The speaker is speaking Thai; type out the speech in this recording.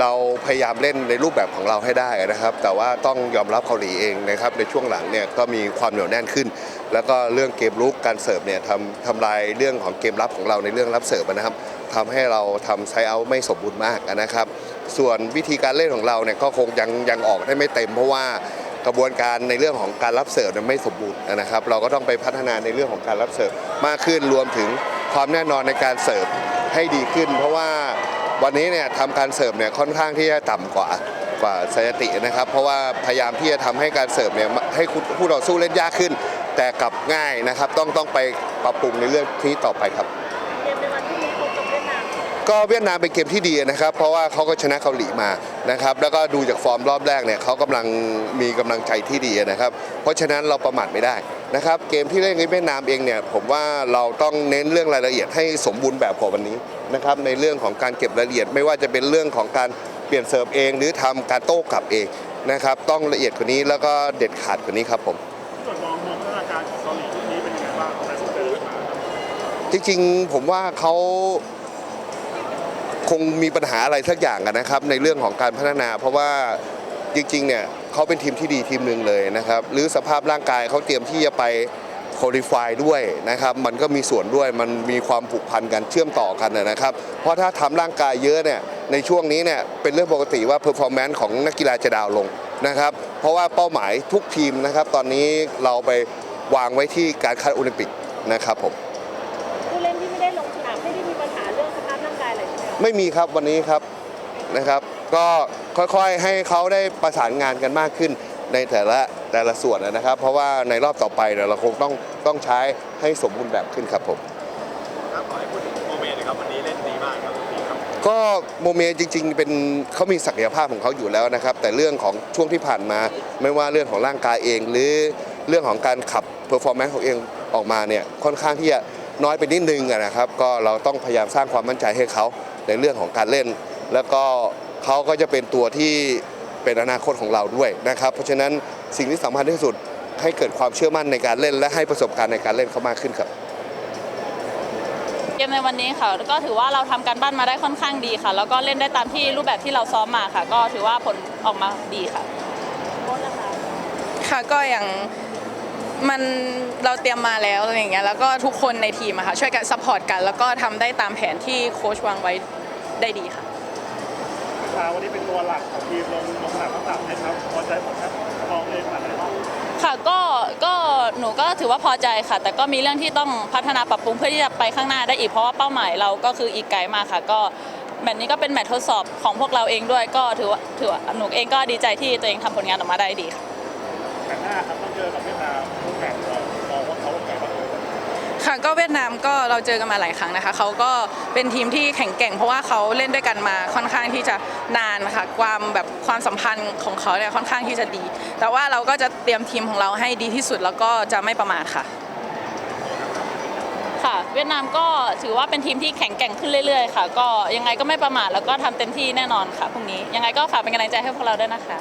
เราพยายามเล่นในรูปแบบของเราให้ได้นะครับ แต่ว่าต้องยอมรับเกาหลีเองนะครับ ในช่วงหลังเนี่ยก็มีความเหนียวแน่นขึ้น แล้วก็เรื่องเกมลุกการเสิร์ฟเนี่ยทำทำลายเรื่องของเกมรับของเราในเรื่องรับเสิร์ฟนะครับทำให้เราทำไซเอาไม่สมบูรณ์มากนะครับ ส่วนวิธีการเล่นของเราเนี่ยก็คงยังยังออกได้ไม่เต็มเพราะว่ากระบวนการในเรื่องของการรับเสิร์ฟเนี่ยไม่สมบูรณ์นะครับ เราก็ต้องไปพัฒนาในเรื่องของการรับเสิร์ฟมากขึ้นรวมถึงความแน่นอนในการเสิร์ฟให้ดีขึ้น เพราะว่า วันนี้เนี่ยทำการเสิร์ฟเนี่ยค่อนข้างที่จะต่ำกว่ากว่าสถิตินะครับ เพราะว่าพยายามที่จะทำให้การเสิร์ฟเนี่ยให้คู่ต่อสู้เล่นยากขึ้น แต่กลับง่ายนะครับ ต้องต้องไปปรับปรุงในเรื่องนี้ต่อไปครับเกมในวันพรุ่งนี้พบกับเวียดนามก็เวียดนามเป็นเกมที่ดีนะครับ เพราะว่าเขาก็ชนะเกาหลีมานะครับ แล้วก็ดูจากฟอร์มรอบแรกเนี่ยเขากำลังมีกำลังใจที่ดีนะครับ เพราะฉะนั้นเราประมาทไม่ได้ นะครับเกมที่เล่นกับเวียดนามเองเนี่ยผมว่าเราต้องเน้นเรื่องรายละเอียดให้สมบูรณ์แบบกว่าวันนี้นะครับในเรื่องของการเก็บรายละเอียดไม่ว่าจะเป็นเรื่องของการเปลี่ยนเซิร์ฟเอง หรือทำการโต้กลับเองนะครับต้องละเอียดกว่านี้แล้วก็เด็ดขาดกว่านี้ครับผมส่วนมองมองพัฒนาการของเกาหลีชุดนี้เป็นยังไงบ้างแต่ผมเจอมาจริงๆผมว่าเขาคงมีปัญหาอะไรสักอย่างกันนะครับ ในเรื่องของการพัฒนา เพราะว่าจริงๆเนี่ย เขาเป็นทีมที่ดีทีมหนึ่งเลยนะครับ หรือสภาพร่างกายเขาเตรียมที่จะไปโคลิฟายด้วยนะครับ มันก็มีส่วนด้วยมันมีความผูกพันกันเชื่อมต่อกันนะครับ เพราะถ้าทำร่างกายเยอะเนี่ยในช่วงนี้เนี่ยเป็นเรื่องปกติว่าเพอร์ฟอร์แมนซ์ของนักกีฬาจะดาวน์ลงนะครับ เพราะว่าเป้าหมายทุกทีมนะครับ ตอนนี้เราไปวางไว้ที่การคัดโอลิมปิกนะครับผมผู้เล่นที่ไม่ได้ลงสนามไม่ได้มีปัญหาเรื่องสภาพร่างกายอะไรใช่ไหมคะไม่มีครับวันนี้ครับนะครับ ก็ ค่อยๆ ให้เขาได้ประสานงานกันมากขึ้นในแต่ละแต่ละส่วนนะครับ เพราะว่าในรอบต่อไปเนี่ยเราคงต้องต้องใช้ให้สมบูรณ์แบบขึ้นครับผมครับขอให้พูดถึงโมเมนต์นะครับวันนี้เล่นดีมากครับดีครับก็โมเมจริง ๆ เป็นเขามีศักยภาพของเขาอยู่แล้วนะครับ แต่เรื่องของช่วงที่ผ่านมา ไม่ว่าเรื่องของร่างกายเอง หรือเรื่องของการขับเพอร์ฟอร์แมนซ์ของเองออกมาเนี่ยค่อนข้างที่จะน้อยไปนิดนึงอะนะครับ ก็เราต้องพยายามสร้างความมั่นใจให้เขาในเรื่องของการเล่น แล้วก็ เขาก็จะเป็นตัวที่เป็นอนาคตของเราด้วยนะครับ เพราะฉะนั้นสิ่งที่สำคัญที่สุดให้เกิดความเชื่อมั่นในการเล่น และให้ประสบการณ์ในการเล่นเขามากขึ้นครับ เกมในวันนี้ค่ะก็ถือว่าเราทำการบ้านมาได้ค่อนข้างดีค่ะ แล้วก็เล่นได้ตามที่รูปแบบที่เราซ้อมมาค่ะ ก็ถือว่าผลออกมาดีค่ะโค้ชนะคะค่ะก็อย่างมันเราเตรียมมาแล้วอะไรอย่างเงี้ยแล้วก็ทุกคนในทีมอะค่ะช่วยกันซัพพอร์ตกัน แล้วก็ทำได้ตามแผนที่โค้ชวางไว้ได้ดีค่ะ ชาวันนี้เป็นตัวหลักของทีมลงลงสนามทั้งสามนะครับพอใจผลครับมองเองขนาดไหนบ้างค่ะก็ก็หนูก็ถือว่าพอใจค่ะ แต่ก็มีเรื่องที่ต้องพัฒนาปรับปรุงเพื่อที่จะไปข้างหน้าได้อีกเพราะว่าเป้าหมายเราก็คืออีกไกลมากค่ะ ก็แมตช์นี้ก็เป็นแมตช์ทดสอบของพวกเราเองด้วย ก็ถือว่าถือว่าหนูเองก็ดีใจที่ตัวเองทำผลงานออกมาได้ดีค่ะ แต่หน้าครับต้องเจอกับเวียดนามคู่แข่งเรามองว่าเขาเป็นไงบ้างเอ่ย ค่ะก็เวียดนามก็เราเจอกันมาหลายครั้งนะคะเขาก็เป็นทีมที่แข็งแกร่งเพราะว่าเขาเล่นด้วยกันมาค่อนข้างที่จะนานค่ะความแบบความสัมพันธ์ของเขาเนี่ยค่อนข้างที่จะดี แต่ว่าเราก็จะเตรียมทีมของเราให้ดีที่สุดแล้วก็จะไม่ประมาทค่ะ ค่ะ เวียดนามก็ถือว่าเป็นทีมที่แข็งแกร่งขึ้นเรื่อยๆค่ะ ก็ยังไงก็ไม่ประมาทแล้วก็ทำเต็มที่แน่นอนค่ะพรุ่งนี้ยังไงก็ฝากเป็นกำลังใจให้พวกเราด้วยนะคะ